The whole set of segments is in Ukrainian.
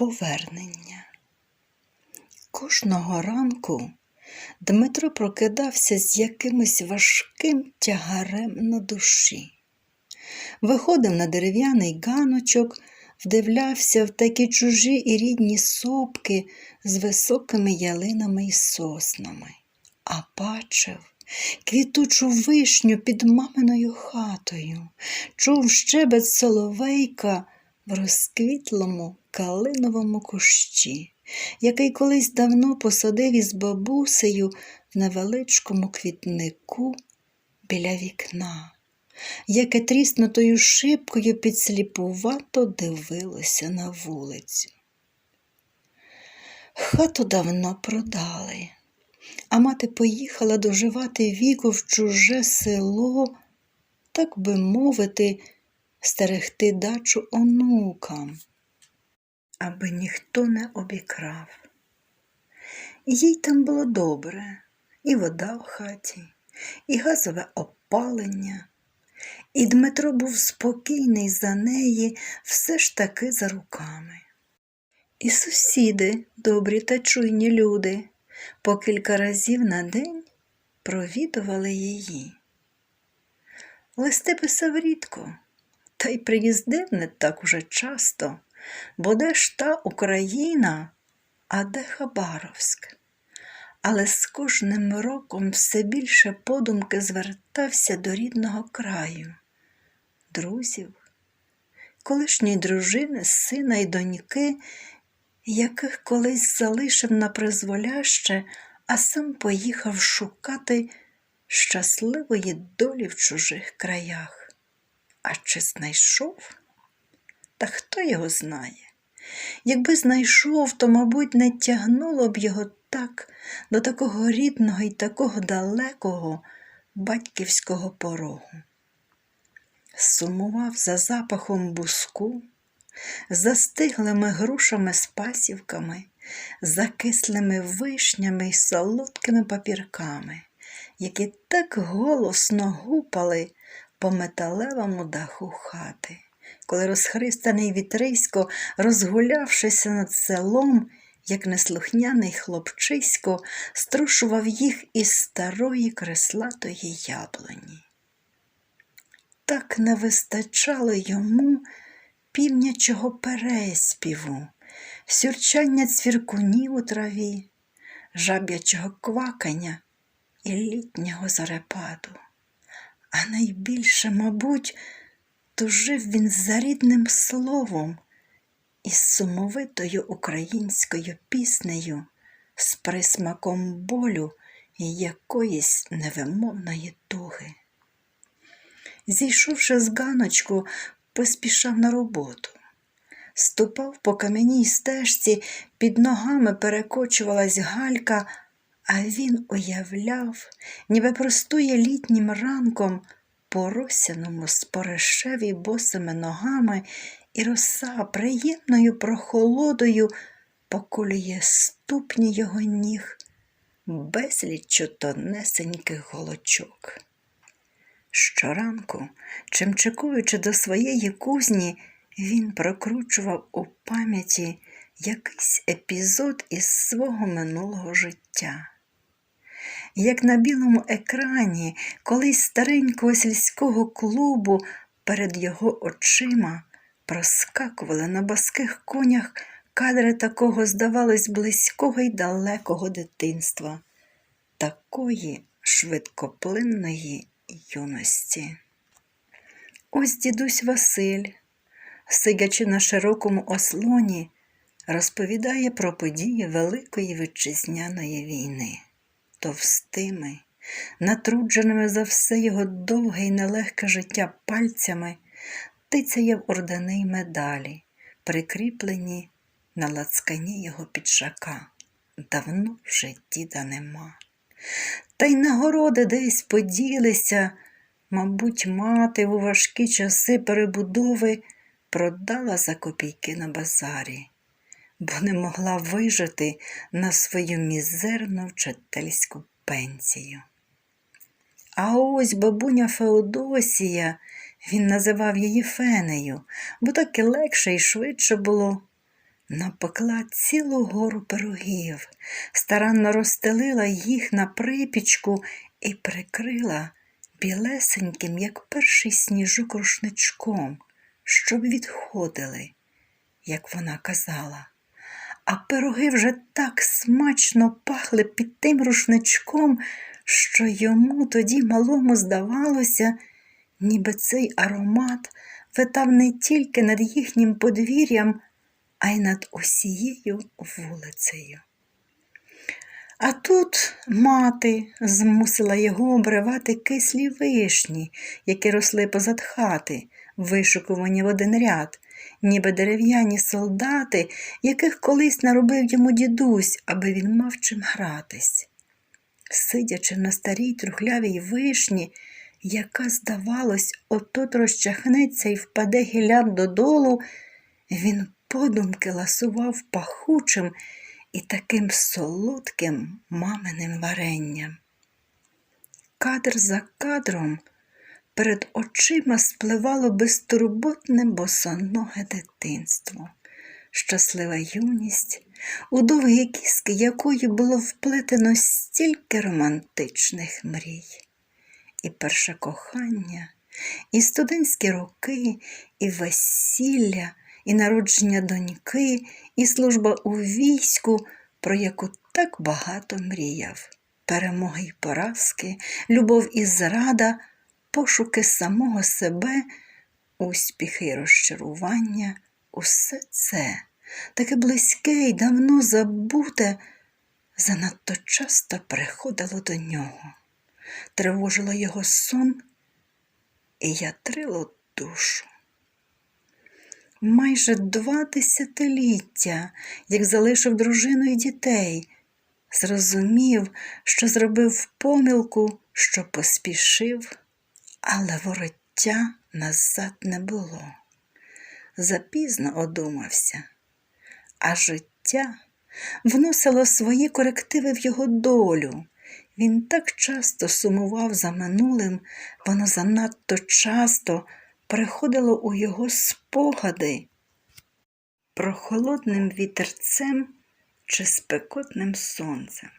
Повернення. Кожного ранку Дмитро прокидався з якимось важким тягарем на душі. Виходив на дерев'яний ганочок, вдивлявся в такі чужі і рідні сопки з високими ялинами і соснами, а бачив квітучу вишню під маминою хатою, чув щебет соловейка в розквітлому калиновому кущі, який колись давно посадив із бабусею в невеличкому квітнику біля вікна, яке тріснутою шибкою підсліпувато дивилося на вулицю. Хату давно продали, а мати поїхала доживати віку в чуже село, так би мовити, стерегти дачу онукам, аби ніхто не обікрав. Їй там було добре, і вода в хаті, і газове опалення, і Дмитро був спокійний за неї все ж таки за руками. І сусіди, добрі та чуйні люди, по кілька разів на день провідували її. Листи писав рідко, та й приїздив не так уже часто, бо де ж та Україна, а де Хабаровськ. Але з кожним роком все більше подумки звертався до рідного краю, друзів, колишньої дружини, сина й доньки, яких колись залишив на призволяще, а сам поїхав шукати щасливої долі в чужих краях. А чи знайшов? Та хто його знає? Якби знайшов, то, мабуть, не тягнуло б його так до такого рідного і такого далекого батьківського порогу. Сумував за запахом буску, за стиглими грушами з пасівками, за кислими вишнями й солодкими папірками, які так голосно гупали по металевому даху хати, коли розхристаний вітрисько, розгулявшися над селом, як неслухняний хлопчисько, струшував їх із старої креслатої яблуні. Так не вистачало йому півнячого переспіву, сюрчання цвіркунів у траві, жаб'ячого квакання і літнього зарепаду. А найбільше, мабуть, тужив він за рідним словом і сумовитою українською піснею з присмаком болю і якоїсь невимовної туги. Зійшовши з ганочку, поспішав на роботу. Ступав по кам'яній стежці, під ногами перекочувалась галька, а він уявляв, ніби простує літнім ранком по росяному спорешеві босими ногами, і роса приємною прохолодою поколює ступні його ніг, безліччю тонесеньких голочок. Щоранку, чимчикуючи до своєї кузні, він прокручував у пам'яті якийсь епізод із свого минулого життя. Як на білому екрані колись старенького сільського клубу перед його очима проскакували на баских конях кадри такого, здавалось, близького й далекого дитинства, такої швидкоплинної юності. Ось дідусь Василь, сидячи на широкому ослоні, розповідає про події Великої Вітчизняної війни, товстими, натрудженими за все його довге і нелегке життя пальцями, тицяє в ордени й медалі, прикріплені на лацкані його піджака. Давно вже діда нема. Та й нагороди десь поділися, мабуть, мати у важкі часи перебудови продала за копійки на базарі, бо не могла вижити на свою мізерну вчительську пенсію. А ось бабуня Феодосія, він називав її Фенею, бо так і легше і швидше було, напекла цілу гору пирогів, старанно розстелила їх на припічку і прикрила білесеньким, як перший сніжок рушничком, щоб відходили, як вона казала. А пироги вже так смачно пахли під тим рушничком, що йому тоді малому здавалося, ніби цей аромат витав не тільки над їхнім подвір'ям, а й над усією вулицею. А тут мати змусила його обривати кислі вишні, які росли позад хати, вишукувані в один ряд, ніби дерев'яні солдати, яких колись наробив йому дідусь, аби він мав чим гратись. Сидячи на старій трухлявій вишні, яка, здавалось, отут розчахнеться і впаде гілляк додолу, він подумки ласував пахучим і таким солодким маминим варенням. Кадр за кадром перед очима спливало безтурботне босоноге дитинство, щаслива юність, у довгі кіски якої було вплетено стільки романтичних мрій. І перше кохання, і студентські роки, і весілля, і народження доньки, і служба у війську, про яку так багато мріяв. Перемоги й поразки, любов і зрада, пошуки самого себе, успіхи й розчарування, усе це таке близьке й давно забуте, занадто часто приходило до нього, тривожило його сон і ятрило душу. Майже два десятиліття, як залишив дружину і дітей, зрозумів, що зробив помилку, що поспішив, але вороття назад не було. Запізно одумався, а життя вносило свої корективи в його долю. Він так часто сумував за минулим, воно занадто часто приходило у його спогади прохолодним вітерцем чи спекотним сонцем,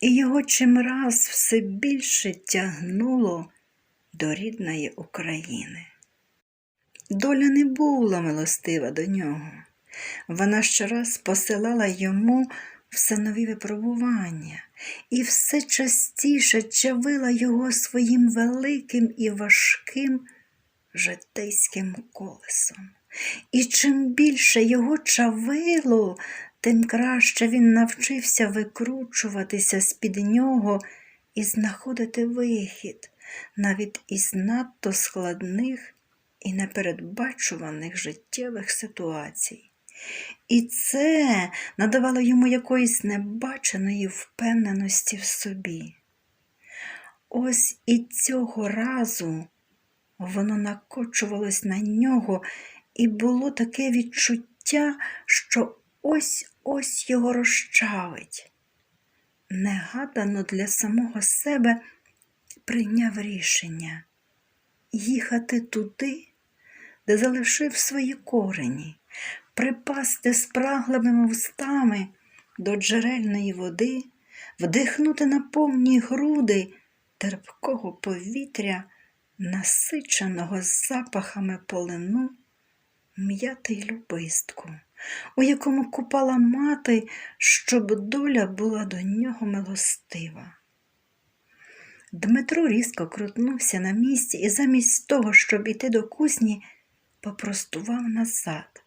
і його чимраз все більше тягнуло до рідної України. Доля не була милостива до нього. Вона щораз посилала йому все нові випробування і все частіше чавила його своїм великим і важким житейським колесом. І чим більше його чавило, тим краще він навчився викручуватися з-під нього і знаходити вихід навіть із надто складних і непередбачуваних життєвих ситуацій. І це надавало йому якоїсь небаченої впевненості в собі. Ось і цього разу воно накочувалось на нього, і було таке відчуття, що ось ось його розчавить. Негадано для самого себе прийняв рішення їхати туди, де залишив свої корені, припасти спраглими вустами до джерельної води, вдихнути на повні груди терпкого повітря, насиченого запахами полину, м'яти любистку, у якому купала мати, щоб доля була до нього милостива. Дмитро різко крутнувся на місці і замість того, щоб іти до кузні, попростував назад.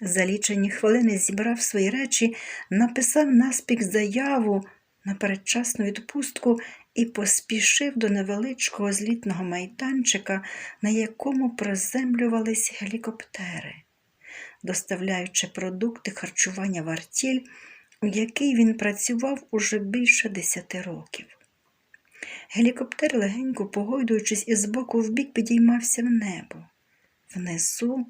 За лічені хвилини зібрав свої речі, написав наспіх заяву на передчасну відпустку і поспішив до невеличкого злітного майданчика, на якому приземлювались гелікоптери, доставляючи продукти харчування в артіль, у якій він працював уже більше десяти років. Гелікоптер, легенько погойдуючись із боку в бік, підіймався в небо. Внизу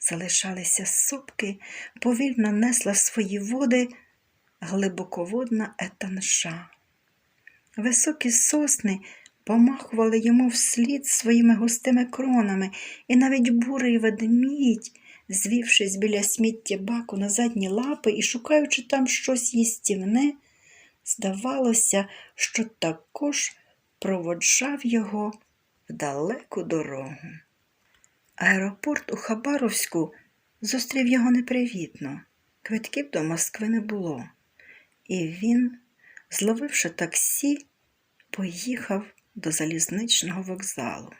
залишалися сопки, повільно несла свої води глибоководна етанша. Високі сосни помахували йому вслід своїми густими кронами, і навіть бурий ведмідь звівшись біля сміття баку на задні лапи і шукаючи там щось їстівне, здавалося, що також проводжав його в далеку дорогу. Аеропорт у Хабаровську зустрів його непривітно. Квитків до Москви не було. І він, зловивши таксі, поїхав до залізничного вокзалу.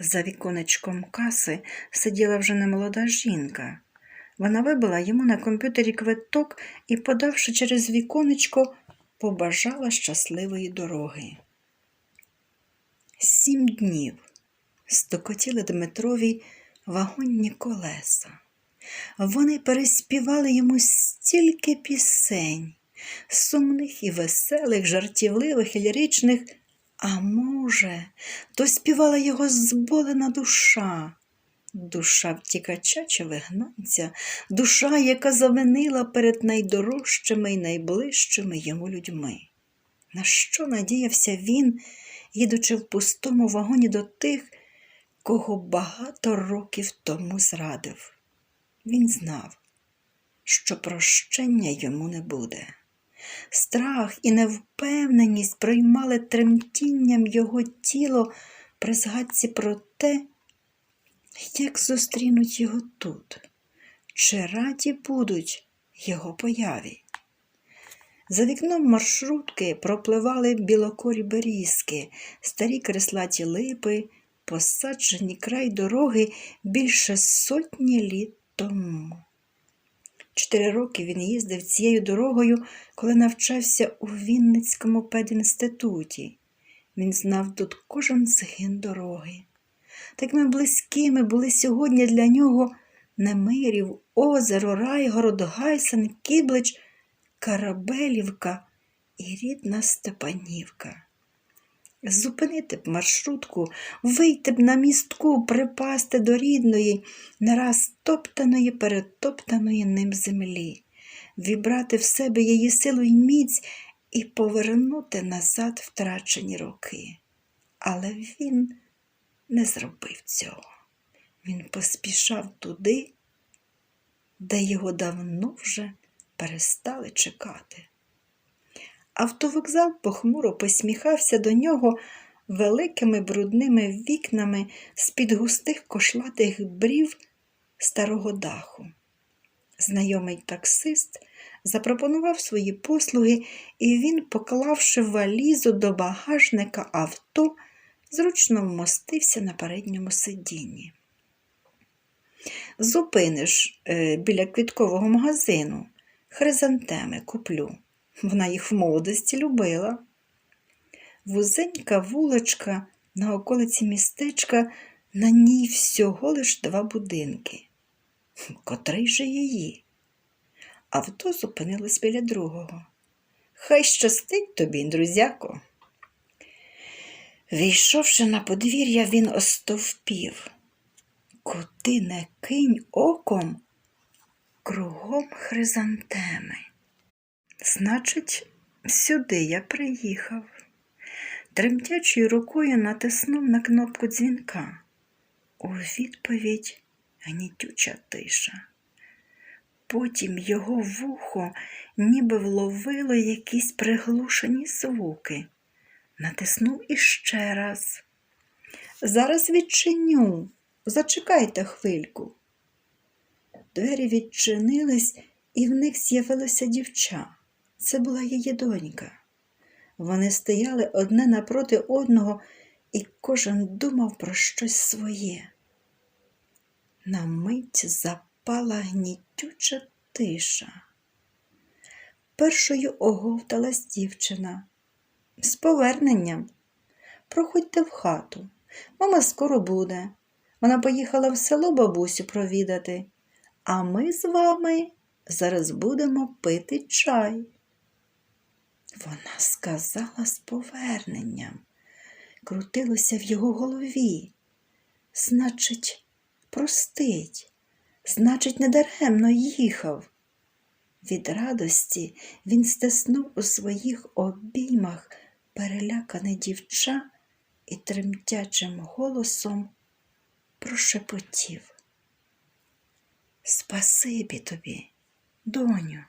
За віконечком каси сиділа вже немолода жінка. Вона вибила йому на комп'ютері квиток і, подавши через віконечко, побажала щасливої дороги. Сім днів стукотіли Дмитрові вагонні колеса. Вони переспівали йому стільки пісень, сумних і веселих, жартівливих і ліричних, а може, то співала його зболена душа, душа втікача чи вигнанця, душа, яка завинила перед найдорожчими і найближчими йому людьми. На що надіявся він, їдучи в пустому вагоні до тих, кого багато років тому зрадив? Він знав, що прощення йому не буде. Страх і невпевненість приймали тремтінням його тіло при згадці про те, як зустрінуть його тут, чи раді будуть його появі. За вікном маршрутки пропливали білокорі берізки, старі креслаті липи, посаджені край дороги більше сотні літ тому. Чотири роки він їздив цією дорогою, коли навчався у Вінницькому педінституті. Він знав тут кожен згин дороги. Такими близькими були сьогодні для нього Немирів, озеро, Райгород, Гайсен, Кіблич, Карабелівка і рідна Степанівка. Зупинити б маршрутку, вийти б на містку, припасти до рідної, не раз топтаної, перетоптаної ним землі, вібрати в себе її силу й міць і повернути назад втрачені роки. Але він не зробив цього. Він поспішав туди, де його давно вже перестали чекати. Автовокзал похмуро посміхався до нього великими брудними вікнами з-під густих кошлатих брів старого даху. Знайомий таксист запропонував свої послуги, і він, поклавши валізу до багажника авто, зручно вмостився на передньому сидінні. Зупиниш е, біля квіткового магазину, хризантеми куплю. Вона їх в молодості любила. Вузенька вуличка на околиці містечка, на ній всього лиш два будинки. Котрий же її? Авто зупинилось біля другого. Хай щастить тобі, друзяко. Війшовши на подвір'я, він остовпів. Куди не кинь оком, кругом хризантеми. Значить, сюди я приїхав. Тремтячою рукою натиснув на кнопку дзвінка. У відповідь гнітюча тиша. Потім його вухо ніби вловило якісь приглушені звуки. Натиснув іще раз. Зараз відчиню. Зачекайте хвильку. Двері відчинились, і в них з'явилося дівча. Це була її донька. Вони стояли одне напроти одного, і кожен думав про щось своє. На мить запала гнітюча тиша. Першою оговталась дівчина. З поверненням. Проходьте в хату. Мама скоро буде. Вона поїхала в село бабусю провідати, а ми з вами зараз будемо пити чай. Вона сказала з поверненням, крутилося в його голові. Значить, простить, значить, недаремно їхав. Від радості він стиснув у своїх обіймах перелякане дівча і тремтячим голосом прошепотів. Спасибі тобі, доню.